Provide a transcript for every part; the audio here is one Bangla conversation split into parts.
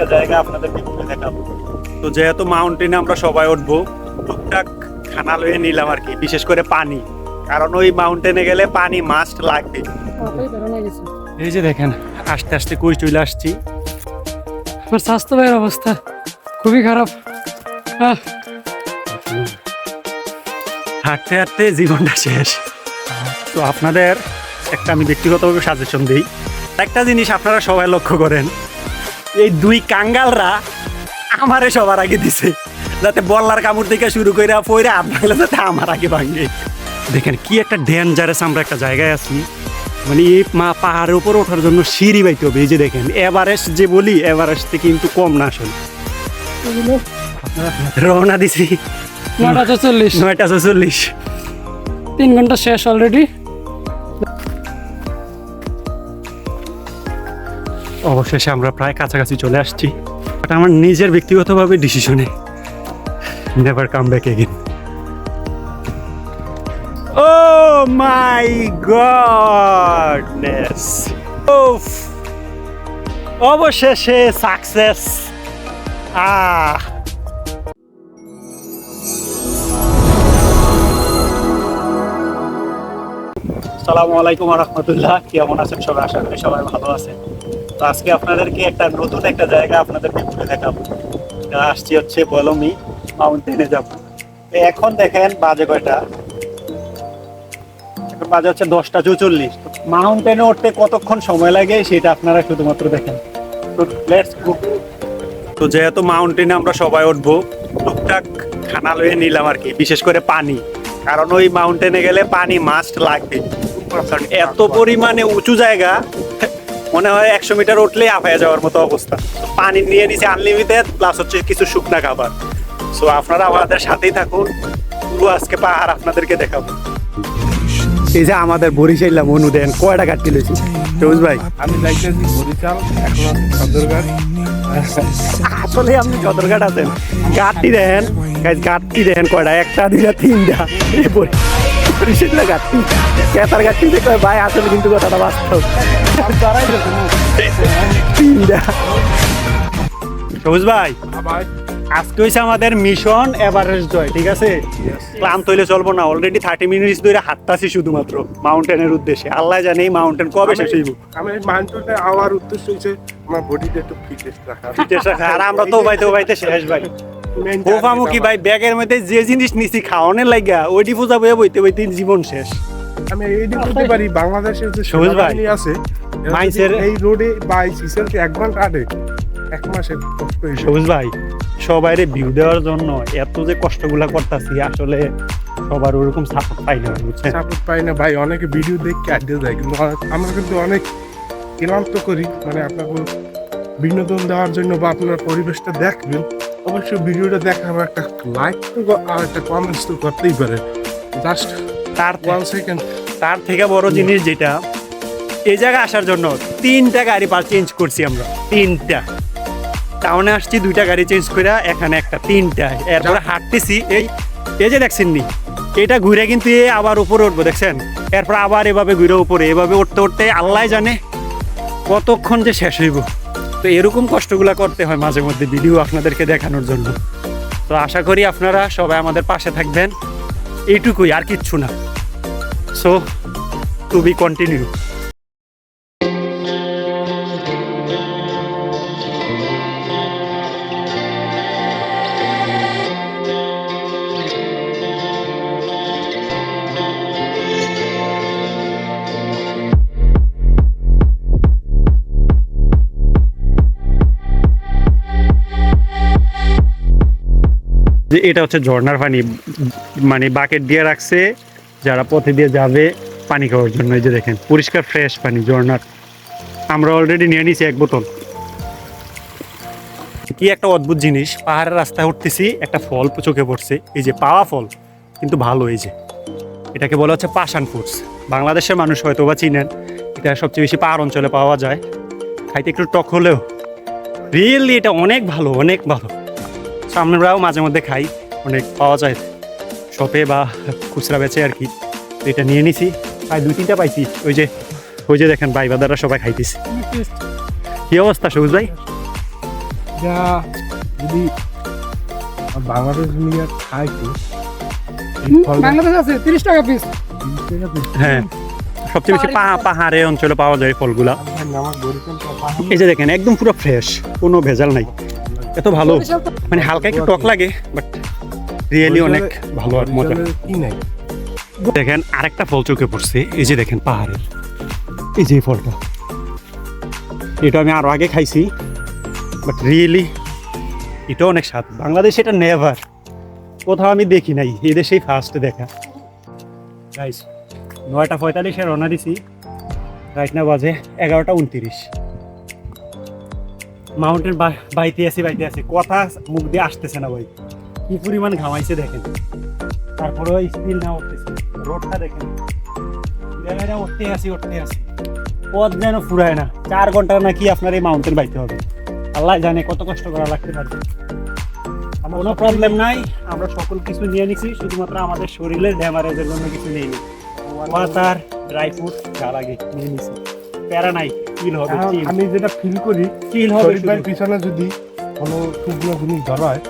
একটা জায়গা আপনাদেরকে ঘুরে দেখাবো। তো যেহেতু মাউন্টেনে আমরা সবাই উঠবো টুকটাক খানা লয়ে নিলাম আর কি বিশেষ করে পানি। কারণ ওই মাউন্টেনে গেলে পানি মাস্ট লাগবে। এই যে দেখেন আস্তে আস্তে কুই চলে আসছি। আমার স্বাস্থ্য ভাইয়ের অবস্থা খুবই খারাপ। হাঁটতে হাঁটতে জীবনটা শেষ। তো আপনাদের একটা আমি ব্যক্তিগতভাবে সাজেশন দিই। একটা জিনিস আপনারা সবাই লক্ষ্য করেন এই দুই কাঙ্গালরা আমারে সবার আগে দিছে। যাতে বল্লার কামড় থেকে শুরু করে পয়রা আপনারা যাতে আমার আগে ভাঙে। দেখেন কি একটা ডেঞ্জারাস আমরা একটা জায়গায় আছি। মানে এই মা পাহাড়ের উপর ওঠার জন্য সিঁড়ি বাইতে হবে। এই যে দেখেন এভারেস্ট যে বলি এভারেস্ট কিন্তু কম না আসলে। রওনা দিছি। নটা চল্লিশ নয়টা চল্লিশ তিন ঘণ্টা শেষ অলরেডি অবশেষে আমরা প্রায় কাছাকাছি চলে আসছি। বাট আমার নিজের ব্যক্তিগতভাবে ডিসিশনে। Never come back again oh my goodness oof অবশেষে সাকসেস আহ আসসালামু আলাইকুম রহমতুল্লাহ। কেমন আছেন সবাই? আশা করি সবাই ভালো আছেন। তো আজকে আপনাদেরকে একটা নতুন একটা জায়গা আপনাদেরকে ঘুরে দেখাবো। আসছি হচ্ছে বলমি মাউন্টেনে যাব। এখন দেখেন বাজে কয়টা? এখন বাজে হচ্ছে দশটা চৌচল্লিশ। মাউন্টেনে উঠতে কতক্ষণ সময় লাগে সেটা আপনারা শুধুমাত্র দেখেন। তো যেহেতু মাউন্টেনে আমরা সবাই উঠবো, টুকটাক খানা লয়ে নিলাম আর কি, বিশেষ করে পানি। কারণ ওই মাউন্টেনে গেলে পানি মাস্ট লাগবে। এত পরিমাণে উঁচু জায়গা মনে হয় একশো মিটার উঠলে আফায়া যাওয়ার মতো অবস্থা। পানি নিয়ে নিছে আনলিমিটেড প্লাস হচ্ছে কিছু শুকনা খাবার। সো আপনারা আমাদের সাথেই থাকুন। পুরো আজকে পাহাড় আপনাদেরকে দেখাবো। এই যে আমাদের বরিশাইলাম অনু দেন কয়টা কাটতে লইছি? সবুজ ভাই। আমি যাইতেছি বরিশাল এখন সদরঘাট আসলে আপনি সদরঘাট আছেন। গাড়টি দেন গাইজ গাড়টি দেন কয়টা? একটা দুইটা তিনটা। বরিশালের গাড়টি কেতার গাড়টি দেখে ভাই আসলে কিন্তু কথাটা বাস্তব। সবুজ ভাই আজকে হয়েছে আমাদের মিশন এভারেস্ট জয় ঠিক আছে? ক্লান্ত হইলে চলবো না অলরেডি থার্টি মিনিটস ধরে হাঁটতাছি শুধুমাত্র মাউন্টেনের উদ্দেশ্যে। আল্লাহ জানে এই মাউন্টেন কবে শেষ হইব। আমি মাউন্টেনে আওয়ার উদ্দেশ্য হচ্ছে আমার বডিটা একটু ফিটনেস রাখা। আর আমরা তো ভাই। তো ভাইতে শেষ ভাই ভাই ব্যাগের মধ্যে যে জিনিস নিছি খাওয়ানোর লাগিয়া ওইটি পূজা বইতে বইতে জীবন শেষ। আমি এইটি বলতে পারি বাংলাদেশের যে সবুজ ভাই, আছে যদি এই রোডে বা এই সিসেলকে এক ঘণ্টা আটে এক মাসের কষ্ট সবুজ ভাই সবাইরে ভিউ দেওয়ার জন্য এত যে কষ্টগুলা করতেছি আসলে সবার ওরকম সাপোর্ট পাই না বুঝছেন? সাপোর্ট পাই না ভাই অনেকে ভিডিও দেখে আড্ডে যায় কিন্তু আমরা কিন্তু অনেক ক্লান্ত করি মানে আপনাকে বিনোদন দেওয়ার জন্য বা আপনার পরিবেশটা দেখবেন অবশ্যই ভিডিওটা দেখার একটা লাইক তো আর একটা কমেন্টস তো করতেই পারে জাস্ট তার ওয়ান সেকেন্ড তার থেকে বড় জিনিস যেটা এই জায়গায় আসার জন্য তিনটা গাড়ি পার চেঞ্জ করছি আমরা তিনটা। টাউনে আসছি দুইটা গাড়ি চেঞ্জ করে এখানে একটা তিনটা। এরপরে হাঁটতেছি এই এই যে দেখছেন নি এটা ঘুরে কিন্তু এ আবার উপরে উঠবো দেখছেন? এরপর আবার এভাবে ঘুরে উপরে এভাবে উঠতে উঠতে আল্লাহ জানে কতক্ষণ যে শেষ হইব। তো এরকম কষ্টগুলা করতে হয় মাঝে মধ্যে ভিডিও আপনাদেরকে দেখানোর জন্য। তো আশা করি আপনারা সবাই আমাদের পাশে থাকবেন এইটুকুই আর কিচ্ছু না। সো টু বি কন্টিনিউ যে এটা হচ্ছে ঝর্ণার পানি মানে বাকেট দিয়ে রাখছে। যারা পথে দিয়ে যাবে পানি খাওয়ার জন্য এই যে দেখেন পরিষ্কার ফ্রেশ পানি ঝর্ণার। আমরা অলরেডি নিয়ে নিয়েছি এক বোতল। কি একটা অদ্ভুত জিনিস পাহাড়ের রাস্তায় উঠতেছি একটা ফল চোখে পড়ছে এই যে পাওয়া ফল কিন্তু ভালো এই যে। এটাকে বলা হচ্ছে পাশান ফুডস। বাংলাদেশের মানুষ হয়তো বা চিনেন এটা সবচেয়ে বেশি পাহাড় অঞ্চলে পাওয়া যায়। খাইতে একটু টক হলেও রিয়েলি এটা অনেক ভালো অনেক ভালো। So, আমরাও মাঝে মধ্যে খাই অনেক পাওয়া যায়। শপে বা খুচরা বেচে আর কি এটা নিয়ে নিছি। প্রায় দুই তিনটা পাইছি। ওই যে ওই যে দেখেন ভাই বাদারা সবাই খাইতেছি। কি অবস্থা সবুজ ভাই? যা যদি বাংলাদেশ নিয়ে খাই তো এই ফলটা বাংলাদেশ আছে তিরিশ টাকা পিস। হ্যাঁ সবচেয়ে বেশি পাহা- পাহাড়ে অঞ্চলে পাওয়া যায় ফলগুলা। এই যে দেখেন একদম পুরো ফ্রেশ কোনো ভেজাল নাই। এত ভালো মানে হালকা একটু টক লাগে বাট রিয়েলি অনেক ভালো আর মজা কি নাই? দেখেন আরেকটা ফল চোখে পড়ছে। এই যে দেখেন পাহাড়ের। এই যে ফলটা। এটা আমি আরও আগে খাইছি। বাট রিয়েলি এটা অনেক স্বাদ। বাংলাদেশে এটা নেভার কোথাও আমি দেখি নাই। এই দেশেই ফার্স্ট দেখা। গাইস নয়টা পঁয়তাল্লিশে রওনা দিছি। রাইট না বাজে এগারোটা উনত্রিশ। মাউন্টেন বাইতে আছি বাইতে আছি। কথা মুখ দিয়ে আসতেছে না ভাই। কি পরিমাণ ঘামাইছে দেখেন। তারপরে স্পিল না উঠতেছে। রোডটা দেখেন। জায়গাটা উঠতে আসি উঠতে আসি পথ যেন ফুরায় না। চার ঘণ্টা নাকি আপনার এই মাউন্টেন বাইতে হবে। আল্লাহ জানে কত কষ্ট করা লাগতে পারে। কোনো প্রবলেম নাই। আমরা সকল কিছু নিয়ে নিছি। শুধুমাত্র আমাদের শরীরের ড্যামারেজের জন্য কিছু নিয়ে নি ওয়াটার ড্রাই ফ্রুট যা লাগে নিয়ে নিছি। প্যারা নাই। চিল হবে আমি যেটা ফিল করি চিল হবে। পিছনে যদি কোনো শুকনো জিনিস ধরায় Fuck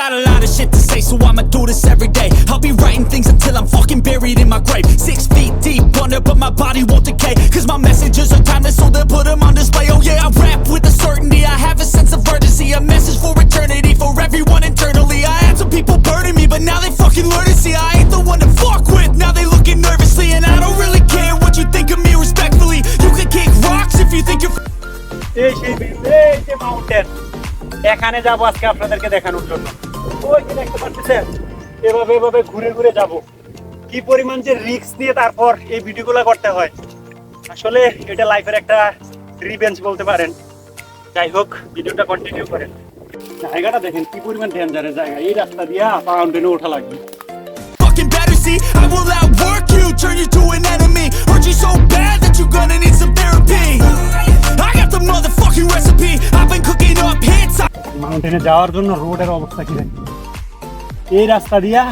got a lot of shit to say, so I'ma do this every day. I'll be writing things until I'm fucking buried in my grave. Six feet deep under, but my body won't decay. Cause my messages are timeless, so they'll put them on display. Oh yeah, I rap with a certainty. I have a sense of urgency, a message for eternity, for everyone internally. I had some people burning me, but now they fucking learn to see I ain't the one to fuck with. Now they looking nervously, and I don't really care what you think of me respectfully. You can kick rocks if you think you're. এই সেই view, এই যে মাউন্টেন এখানে যাবো আজকে আপনাদেরকে দেখানোর জন্য ওই যে দেখতে পাচ্ছেন এভাবে এভাবে ঘুরে ঘুরে যাব। কি পরিমাণ যে রিস্ক নিয়ে তারপর এই ভিডিওগুলো করতে হয়। আসলে এটা লাইফের একটা রিভেঞ্জ বলতে পারেন। যাই হোক ভিডিওটা কন্টিনিউ করেন। জায়গাটা দেখেন কি পরিমাণ ডেঞ্জারের জায়গা। এই রাস্তা দিয়ে মাউন্টেনে ওঠা লাগবে। I will outwork you, turn you to an enemy. Hurt you so bad that you're gonna need some therapy. I got the motherfucking recipe I've been cooking up hits মাউন্টেনে যাওয়ার জন্য রোডের অবস্থা কি দেখেন এই রাস্তা দিয়া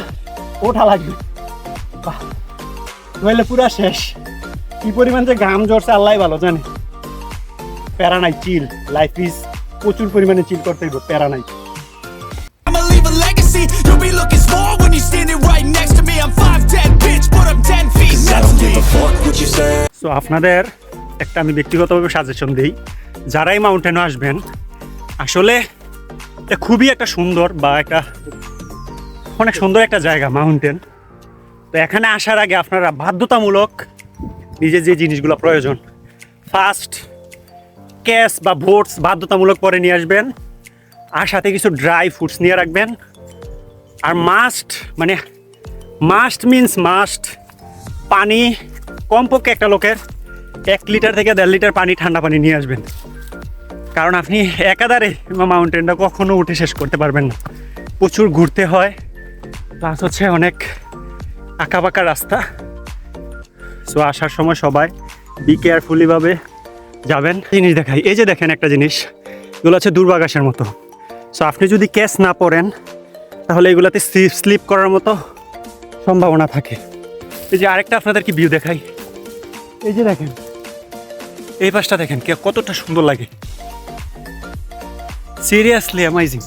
ওঠা লাগবে নইলে পুরা শেষ কি পরিমাণ যে ঘাম ঝরছে আল্লাহ ভালো জানে প্যারা নাই চিল লাইফ ইজ প্রচুর পরিমাণে চিল করতে হইব প্যারা নাই I'ma leave a legacy You'll be looking small when you're standing right next to me I'm 5'10 bitch but I'm 10 feet Cause I don't mentally give a fuck what you say so আপনাদের একটা আমি ব্যক্তিগতভাবে সাজেশন দিই, যারাই মাউন্টেনে আসবেন, আসলে এটা খুবই একটা সুন্দর বা একটা অনেক সুন্দর একটা জায়গা মাউন্টেন তো এখানে আসার আগে আপনারা বাধ্যতামূলক নিজের যে জিনিসগুলো প্রয়োজন ফার্স্ট ক্যাশ বা ভোটস বাধ্যতামূলক পরে নিয়ে আসবেন, আর সাথে কিছু ড্রাই ফ্রুটস নিয়ে রাখবেন। আর মাস্ট মানে মাস্ট মিন্স মাস্ট পানি কমপক্ষে একটা লোকের এক লিটার থেকে দেড় লিটার পানি, ঠান্ডা পানি নিয়ে আসবেন। কারণ আপনি একাধারে মাউন্টেনটা কখনো উঠে শেষ করতে পারবেন না। প্রচুর ঘুরতে হয় প্লাস হচ্ছে অনেক আঁকা বাঁকা রাস্তা। সো আসার সময় সবাই বি কেয়ারফুলিভাবে যাবেন। জিনিস দেখাই, এই যে দেখেন একটা জিনিস, এগুলো হচ্ছে দুর্বাগাসের মতো। সো আপনি যদি ক্যাশ না পড়েন তাহলে এগুলাতে স্লিপ করার মতো সম্ভাবনা থাকে। এই যে আরেকটা আপনাদেরকে ভিউ দেখাই। এই যে দেখেন এই পাশটা দেখেন, কে কতটা সুন্দর লাগে। সিরিয়াসলি অ্যামাইজিং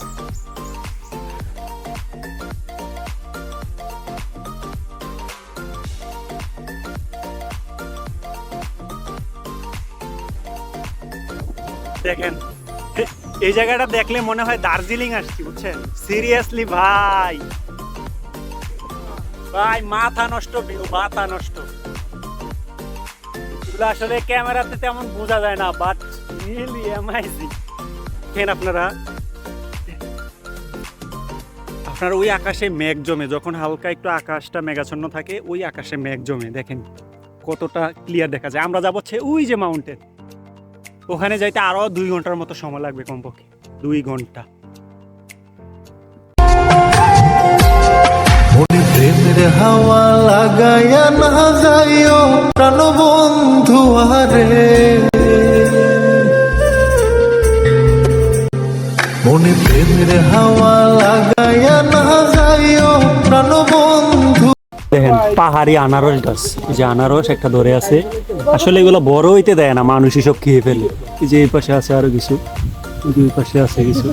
দেখেন এই জায়গাটা দেখলে মনে হয় দার্জিলিং আসছি, বুঝছেন? সিরিয়াসলি ভাই। ভাই, মাথা নষ্ট মাথা নষ্ট। এগুলো আসলে ক্যামেরাতে তেমন বোঝা যায় না বাট রিয়েলি অ্যামাইজিং দেখেন আপনারা। আপনার ওই আকাশে মেঘ জমে, যখন হালকা একটু আকাশটা মেঘাচ্ছন্ন থাকে, ওই আকাশে মেঘ জমে। দেখেন কতটা ক্লিয়ার দেখা যায়। আমরা যাব হচ্ছে ওই যে মাউন্টেন ওখানে যাইতে আরও দুই ঘণ্টার মতো সময় লাগবে কমপক্ষে। দুই ঘণ্টা। প্রেমের হাওয়া লাগাইয়া না যাইও প্রাণ বন্ধু আরে মনে প্রেমের হাওয়া লাগাইয়া না যাইও প্রাণ বন্ধু পাহাড়ি আনারস গাছ যে আনারস একটা ধরে আছে। আসলে এগুলো বড় হইতে দেয় না মানুষই সব খেয়ে ফেলে। এই যে এই পাশে আছে আরও কিছু এই পাশে আছে কিছু।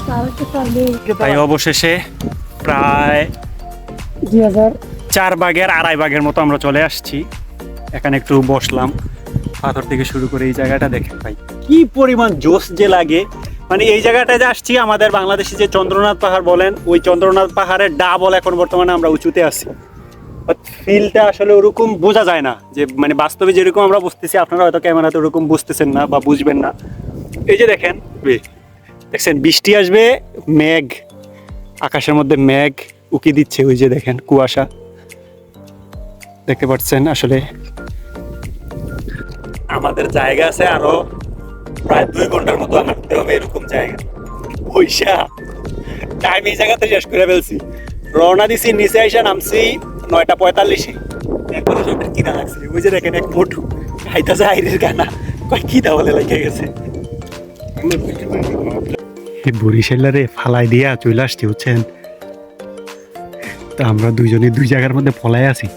তাই অবশেষে প্রায় দুই হাজার চার ভাগের আড়াই বাঘের মতো আমরা চলে আসছি। এখানে একটু বসলাম। পাথর থেকে শুরু করে এই জায়গাটা দেখেন ভাই, কি পরিমাণ জোশ যে লাগে। মানে এই জায়গাটায় যে আসছি, আমাদের বাংলাদেশে যে চন্দ্রনাথ পাহাড় বলেন, ওই চন্দ্রনাথ পাহাড়ের ডাবল এখন বর্তমানে আমরা উঁচুতে আছি। ফিলটা আসলে ওরকম বোঝা যায় না যে মানে বাস্তবে যেরকম আমরা বুঝতেছি, আপনারা হয়তো ক্যামেরাতে ওরকম বুঝতেছেন না বা বুঝবেন না। এই যে দেখেন দেখছেন, বৃষ্টি আসবে, মেঘ, আকাশের মধ্যে মেঘ উকি দিচ্ছে, ওই যে দেখেন কুয়াশা। দেখতে পাচ্ছেন আসলে আমাদের জায়গা আছে আরও প্রায় দুই ঘণ্টার মতো হাঁটতে হবে এরকম জায়গা। পয়সা। টাইম এই জায়গাতে শেষ করে ফেলছি। রওনা দিছি নিচে আইসা নামছি নয়টা পঁয়তাল্লিশে। একবারে কিনা লাগছে। ওই যে দেখেন এক মোটু। খাইতেছে আইরের গানা কয় কি বলে লেগে গেছে। বরিশালারে ফালাই দিয়া চলে আসছি বুঝছেন? তা আমরা দুইজনে দুই জায়গার মধ্যে ফলাই আছি।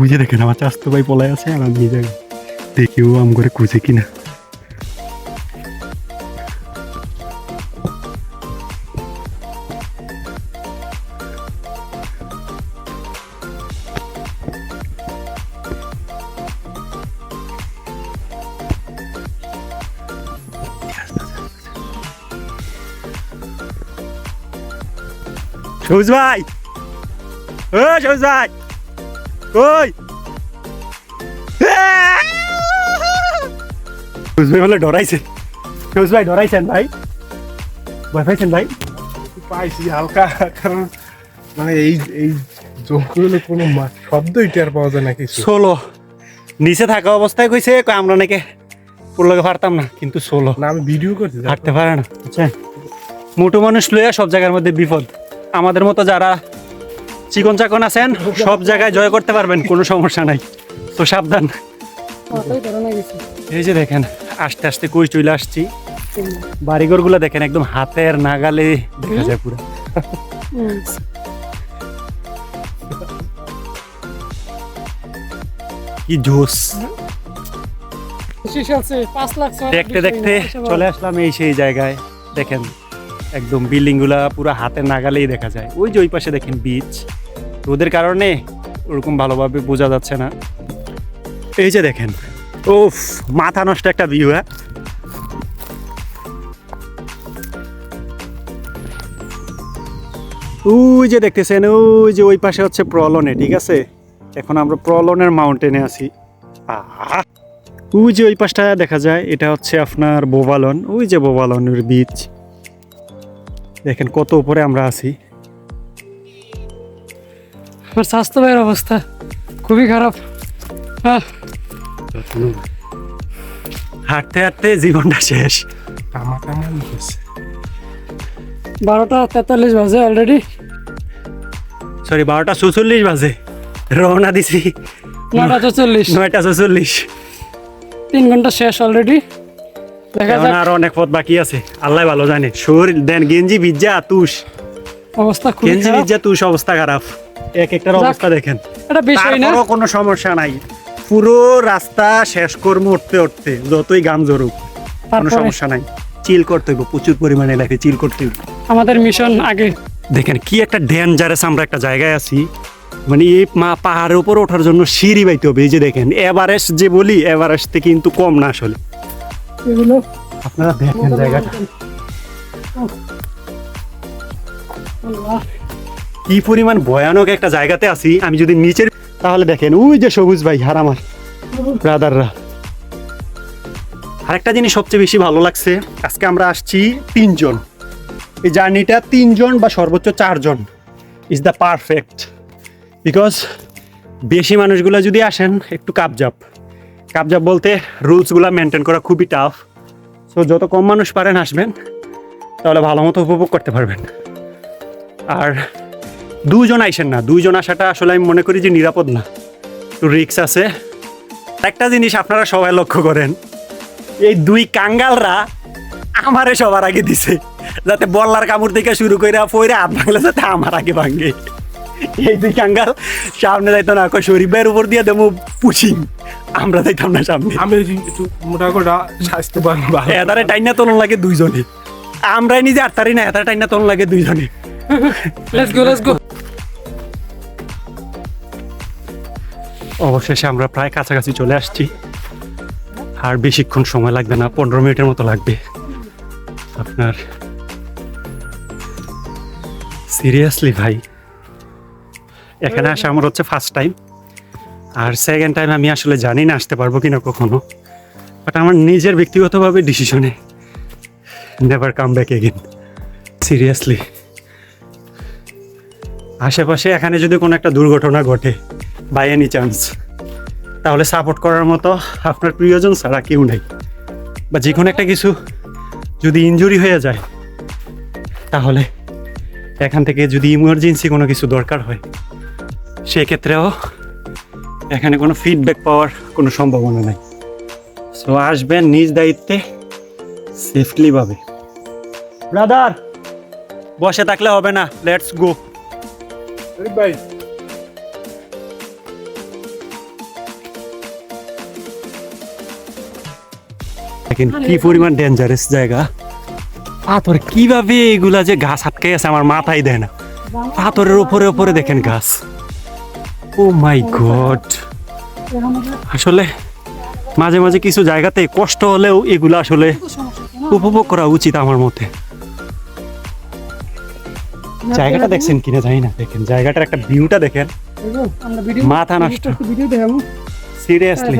ওই যে দেখেন, আমার চাস্তো ভাই পলাই আছে আর আমি জায়গায় দেখিও আম করে খুঁজে কিনা। সবুজ ভাই! ও, সবুজ ভাই! সবুজ ভাই বলে ডরাইছে। সবুজ ভাই ডরাইছেন ভাই? ভয় পাইছেন ভাই? পাইছি হালকা কারণ মানে এই এই জঙ্গলে কোনো মা- শব্দই টের পাওয়া যায় নাকি ষোলো। নিচে থাকা অবস্থায় কইছে কই আমরা নাকি পুরোকে পারতাম না কিন্তু ষোলো। না আমি ভিডিও করছি হাঁটতে পারে না। বুঝছেন মোটো মানুষ লইয়া সব জায়গার মধ্যে বিপদ। আমাদের মতো যারা চিকন চাকন আছেন সব জায়গায় জয় করতে পারবেন কোনো সমস্যা নাই। তো সাবধান। এই যে দেখেন আস্তে আস্তে কই চলে আসছি। বাড়িঘরগুলা দেখেন একদম হাতের নাগালে দেখা যায় পুরো। কি জোস দেখতে দেখতে চলে আসলাম এই সেই জায়গায়। দেখেন একদম বিল্ডিংগুলা পুরো হাতের নাগালেই দেখা যায়। ওই যে ওই পাশে দেখেন বিচ ওদের কারণে ওরকম ভালোভাবে বোঝা যাচ্ছে না। এই যে দেখেন ওফ মাথা নষ্ট একটা ভিউ হ্যাঁ? ওই যে দেখতেছেন, ওই যে ওই পাশে হচ্ছে প্রলনে, ঠিক আছে? এখন আমরা প্রলনের মাউন্টেনে আছি। ওই যে ওই পাশটা দেখা যায়, এটা হচ্ছে আপনার বোবালন, ওই যে বোবালনের বীচ দেখেন কত উপরে আমরা আছি। আমার স্বাস্থ্য ভাইয়ের অবস্থা খুবই খারাপ। হাঁটতে হাঁটতে জীবনটা শেষ। বারোটা তেতাল্লিশ বাজে অলরেডি সরি বারোটা চৌচল্লিশ বাজে। রওনা দিছি। নটা চল্লিশ নয়টা চৌচল্লিশ। তিন ঘণ্টা শেষ অলরেডি দেখা এখন যাক। আর অনেক পথ বাকি আছে। আল্লাহ ভালো জানে। শরীর দেন গেঞ্জি ভিজা তুষ। অবস্থা গেঞ্জি ভিজা তুষ অবস্থা খারাপ। এক একটার অবস্থা দেখেন। এটা বিষয় না। কোনো সমস্যা নাই। পুরো রাস্তা শেষ করব উঠতে উঠতে যতই গাম জরুক কোনো সমস্যা নাই। চিল করতে হইব প্রচুর পরিমাণে লাগে চিল করতে হইব। আমাদের মিশন আগে। দেখেন কি একটা ডেঞ্জারাস আমরা একটা জায়গায় আছি। মানে এই মা পাহাড়ের উপর ওঠার জন্য সিঁড়ি বাইতে হবে। এই যে দেখেন এভারেস্ট যে বলি এভারেস্ট কিন্তু কম না আসলে। এগুলো? আপনারা দেখেন জায়গাটা। কি পরিমাণ ভয়ানক একটা জায়গাতে আছি, আমি যদি নিচের তাহলে দেখেন, ওই যে সবুজ ভাই, আর আমার ব্রাদাররা। আরেকটা জিনিস সবচেয়ে বেশি ভালো লাগছে, আজকে আমরা আসছি তিনজন। এই জার্নিটা তিনজন বা সর্বোচ্চ চারজন। ইজ দ্য পারফেক্ট বিকজ বেশি মানুষগুলো যদি আসেন, একটু কাপজাপ। কাপজাপ বলতে রুলসগুলো মেনটেন করা খুবই টাফ সো যত কম মানুষ পারেন আসবেন, তাহলে ভালো মতো উপভোগ করতে পারবেন। আর দুজন আইসেন না দুইজন আসাটা আসলে আমি মনে করি যে নিরাপদ না। একটু রিক্স আছে। একটা জিনিস আপনারা সবাই লক্ষ্য করেন এই দুই কাঙ্গালরা আমারে সবার আগে দিছে যাতে বল্লার কামড় থেকে শুরু করে হাত ভাঙলে যাতে আমার আগে ভাঙে। এই দুই কাঙ্গাল সামনে যাইতো না কয় শরীফ ভাইয়ের উপর দিয়ে দেবো পুচিং আমরা যাইতাম না সামনে। আমি একটু মোটা কোটা স্বাস্থ্যবান ভালো। এদারে টাইনা তোলন লাগে দুইজনে। আমরাই নিজে আটতারি না এদারে টাইনা তোলন লাগে দুইজনে। লেটস গো লেটস গো অবশেষে আমরা প্রায় কাছাকাছি চলে আসছি। আর বেশিক্ষণ সময় লাগবে না, পনেরো মিনিটের মতো লাগবে। আপনার সিরিয়াসলি ভাই, এখানে আসা আমার হচ্ছে ফার্স্ট টাইম আর সেকেন্ড টাইম আমি আসলে জানি না আসতে পারব কিনা কখনো। বাট আমার নিজের ব্যক্তিগতভাবে ডিসিশনে never come back again seriously আশেপাশে এখানে যদি কোনো একটা দুর্ঘটনা ঘটে বাই এনি চান্স তাহলে সাপোর্ট করার মতো আপনার প্রিয়জন ছাড়া কেউ নেই। বা যে কোনো একটা কিছু যদি ইনজুরি হয়ে যায়, তাহলে এখান থেকে যদি ইমার্জেন্সি কোনো কিছু দরকার হয়, সেক্ষেত্রেও এখানে কোনো ফিডব্যাক পাওয়ার কোনো সম্ভাবনা নেই। সো আসবেন নিজ দায়িত্বে সেফলি পাবে ব্রাদার বসে থাকলে হবে না। লেটস গো ভাই দেখেন কি পরিমাণ ডেঞ্জারাস জায়গা। পাথর কীভাবে এগুলা যে গাছ আটকে আছে আমার মাথায় দেয় না। পাথরের উপরে উপরে দেখেন গাছ। Oh my god. আসলে মাঝে মাঝে কিছু জায়গাতে কষ্ট হলেও এগুলো আসলে উপভোগ করা উচিত আমার মতে। জায়গাটা দেখছেন কিনা জানি না দেখেন জায়গাটার একটা ভিউটা দেখেন। মাথা নষ্ট। সিরিয়াসলি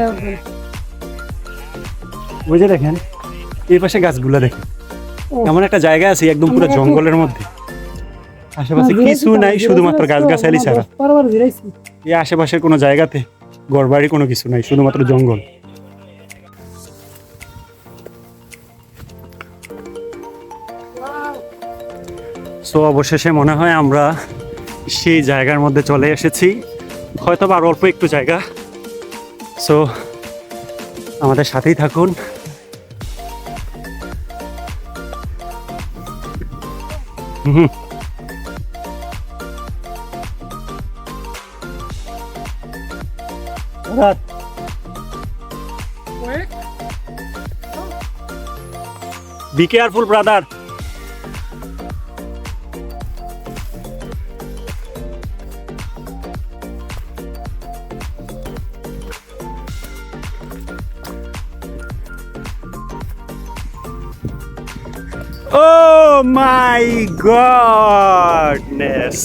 ওই যে দেখেন এই পাশে গাছগুলো দেখেন। এমন একটা জায়গা আছে একদম পুরো জঙ্গলের মধ্যে। আশেপাশে কিছু নাই শুধুমাত্র গাছ গাছালি ছাড়া। এই আশেপাশের কোনো জায়গাতে ঘরবাড়ি কোনো কিছু নাই শুধুমাত্র জঙ্গল। সো অবশেষে মনে হয় আমরা সেই জায়গার মধ্যে চলে এসেছি। হয়তো বা আর অল্প একটু জায়গা। সো আমাদের সাথেই থাকুন। Mm-hmm. What? Work? Be careful, brother. My godness.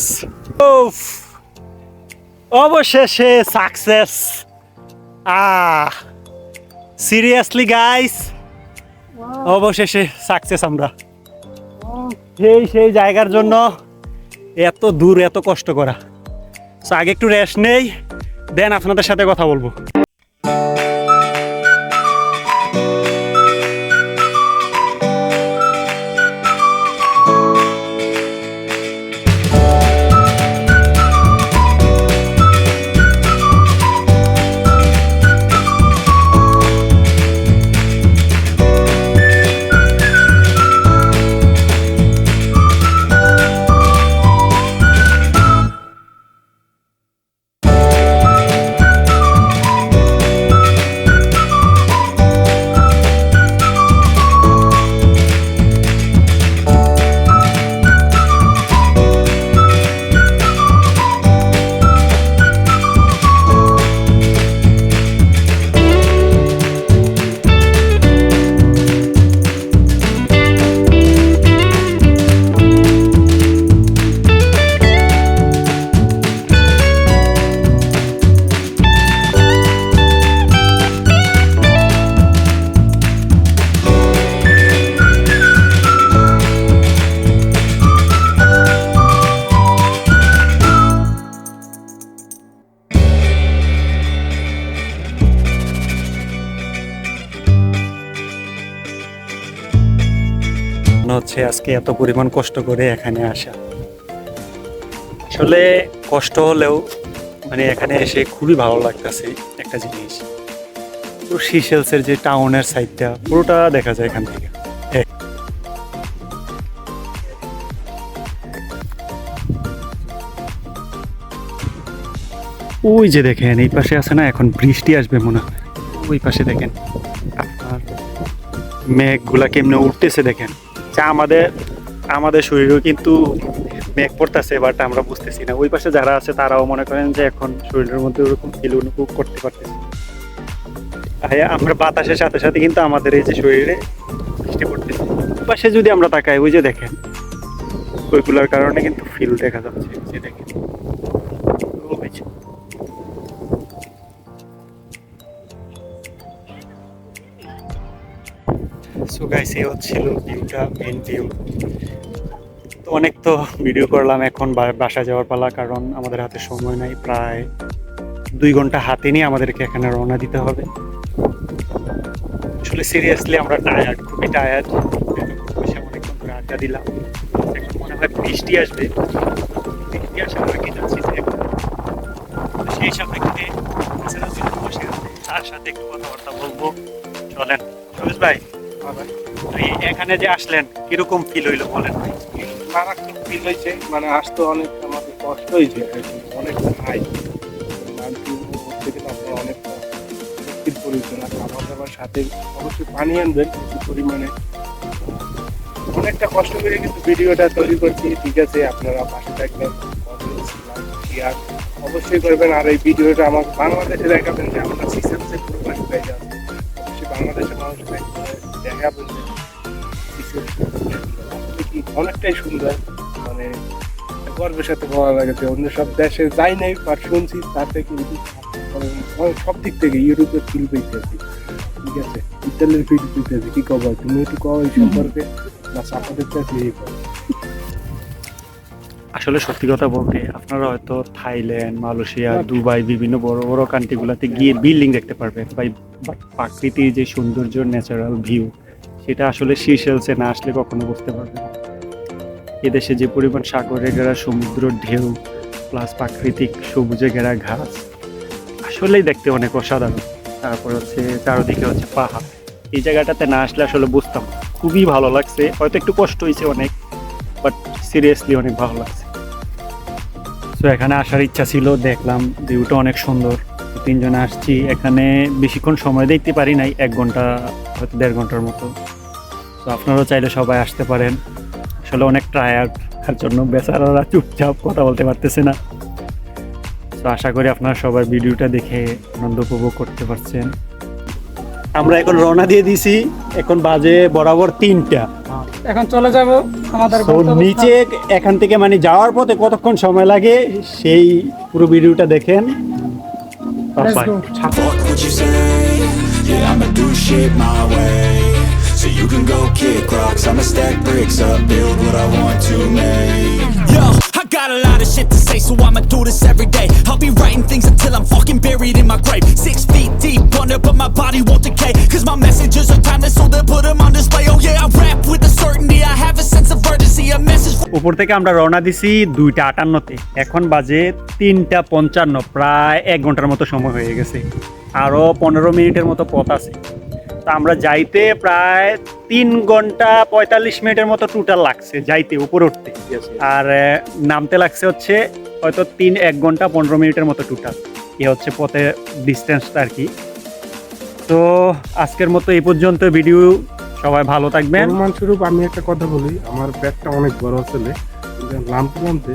Oof. অবশেষে সাকসেস আহ সিরিয়াসলি গাইস অবশেষে সাকসেস আমরা। সেই সেই জায়গার জন্য এত দূর এত কষ্ট করা। So, আগে একটু রেস্ট নেই দেন আপনাদের সাথে কথা বলব। হচ্ছে আজকে এত পরিমাণ কষ্ট করে এখানে আসা। আসলে কষ্ট হলেও মানে এখানে এসে খুবই ভালো লাগতেছে একটা জিনিস। পুরো সিশেলসের যে টাউনের সাইডটা পুরোটা দেখা যায় এখান থেকে। ওই যে দেখেন, এই পাশে আছে না, এখন বৃষ্টি আসবে মনে হয়। ওই পাশে দেখেন, আপনার মেঘগুলা কেমনে উঠতেছে দেখেন। যা আমাদের আমাদের শরীরেও কিন্তু মেঘ পড়তেছে বাট আমরা বুঝতেছি না। ওই পাশে যারা আছে, তারাও মনে করেন যে এখন শরীরের মধ্যে ওরকম ফিল অনুভব করতে পারতেছি। আমরা বাতাসের সাথে সাথে কিন্তু আমাদের এই যে শরীরে বৃষ্টি পড়তেছে। ওই পাশে যদি আমরা তাকাই, ওই যে দেখেন, ওইগুলোর কারণে কিন্তু ফিল দেখা যাচ্ছে। যে দেখেন। সো গাইস এই হচ্ছিল ভিউটা মেন ভিউ তো অনেক তো ভিডিও করলাম এখন বাসা যাওয়ার পালা, কারণ আমাদের হাতে সময় নাই, প্রায় দুই ঘণ্টা হাতে নিয়ে আমাদেরকে এখানে রওনা দিতে হবে। আসলে সিরিয়াসলি আমরা টায়ার্ড খুবই টায়ার্ড বসে অনেকক্ষণ ধরে আড্ডা দিলাম। এখন মনে হয় বৃষ্টি আসবে। বৃষ্টি আসার আগে যাচ্ছি সেই সাপেক্ষে তার সাথে একটু কথাবার্তা বলব। চলেন সুরেশ ভাই। এখানে যে আসলেন, কীরকম ফিল হইল বলেন? ফিল হয়েছে মানে আসতে অনেক আমাদের কষ্ট হয়েছে অনেক হাই। দাবার সাথে অবশ্যই আনবেন পরিমাণে। অনেকটা কষ্ট করে কিন্তু ভিডিওটা তৈরি করছি, ঠিক আছে, আপনারা পাশে থাকবেন অবশ্যই করবেন, আর এই ভিডিওটা আমার বাংলাদেশে দেখাবেন যে আমরা বাংলাদেশের দেখাবেন যে অনেকটাই সুন্দর মানে গর্বের সাথে বলা লাগে অন্য সব দেশে যাই নাই বাট শুনছি তাতে কিন্তু অনেক সব দিক থেকে ইউরোপের ফিল পেয়েছি। ঠিক আছে? ইতালির ফিল পেয়েছি কি কব তুমি একটু কও এই সম্পর্কে না আপনাদের কাছে এই আসলে সত্যি কথা বলতে আপনারা হয়তো থাইল্যান্ড মালয়েশিয়া দুবাই বিভিন্ন বড় বড় কান্ট্রিগুলোতে গিয়ে বিল্ডিং দেখতে পারবেন। বাট প্রাকৃতিক যে সৌন্দর্য ন্যাচারাল ভিউ সেটা আসলে সিশেলসে না আসলে কখনো বুঝতে পারবে না। এদেশে যে পরিমাণ সাগরে ঘেরা সমুদ্র, ঢেউ প্লাস প্রাকৃতিক সবুজে ঘেরা ঘাস, আসলেই দেখতে অনেক অসাধারণ। তারপর হচ্ছে চারদিকে হচ্ছে পাহাড়। এই জায়গাটাতে না আসলে আসলে বুঝতাম খুবই ভালো লাগছে। হয়তো একটু কষ্ট হয়েছে অনেক বাট সিরিয়াসলি অনেক ভালো লাগছে। তো এখানে আসার ইচ্ছা ছিল, দেখলাম ভিউটা অনেক সুন্দর। তিনজনে আসছি। এখানে বেশিক্ষণ সময় দেখতে পারি নাই, এক ঘণ্টা, হয়তো দেড় ঘণ্টার মতো। তো আপনারাও চাইলে সবাই আসতে পারেন। আসলে অনেক টায়ার্ড তার জন্য বেচারারা চুপচাপ কথা বলতে পারতেছে না। তো আশা করি আপনারা সবাই ভিডিওটা দেখে আনন্দ উপভোগ করতে পারছেন। আমরা এখন রওনা দিয়ে দিছি। এখন বাজে বরাবর তিনটা। এখন চলে যাব আমাদের নিচে এখান থেকে মানে যাওয়ার পথে কতক্ষণ সময় লাগে সেই পুরো ভিডিওটা দেখেন। Let's go. Fuck what you say, yeah, I'ma do shit my way. You can go kick rocks, I'ma stack bricks up, build what I want to make. Yo, I got a lot of shit to say, so I'ma do this every day. I'll be writing things until I'm fucking buried in my grave. Six feet deep under, but my body won't decay. Cause my messages are timeless, so they'll put them on display. Oh yeah, I rap with a certainty, I have a sense of urgency, a message. উপর থেকে আমরা রওনা দিছি দুইটা আটান্নতে এখন বাজে তিনটা পঞ্চান্ন প্রায় এক ঘণ্টার মতো সময় হয়ে গেছে আরও পনেরো মিনিটের মতো পথ আছে তা আমরা যাইতে প্রায় তিন ঘণ্টা পঁয়তাল্লিশ মিনিটের মতো টোটাল লাগছে যাইতে উপরে উঠতে। আর নামতে লাগছে হচ্ছে হয়তো তিন এক ঘণ্টা পনেরো মিনিটের মতো টোটাল এ হচ্ছে পথে ডিস্টেন্সটা আর কি। তো আজকের মতো এই পর্যন্ত ভিডিও সবাই ভালো থাকবেন। প্রমাণস্বরূপ আমি একটা কথা বলি আমার পেটটা অনেক বড় কিন্তু নামতে নামতে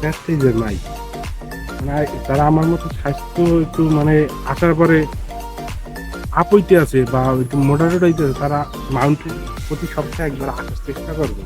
পেটটাই যে নাই। মানে তারা আমার মতো স্বাস্থ্য একটু মানে আসার পরে আপ হইতে আছে বা মোটারোট হইতে আছে, তারা মাউন্টেন প্রতি সপ্তাহে একবার আসার চেষ্টা করবে।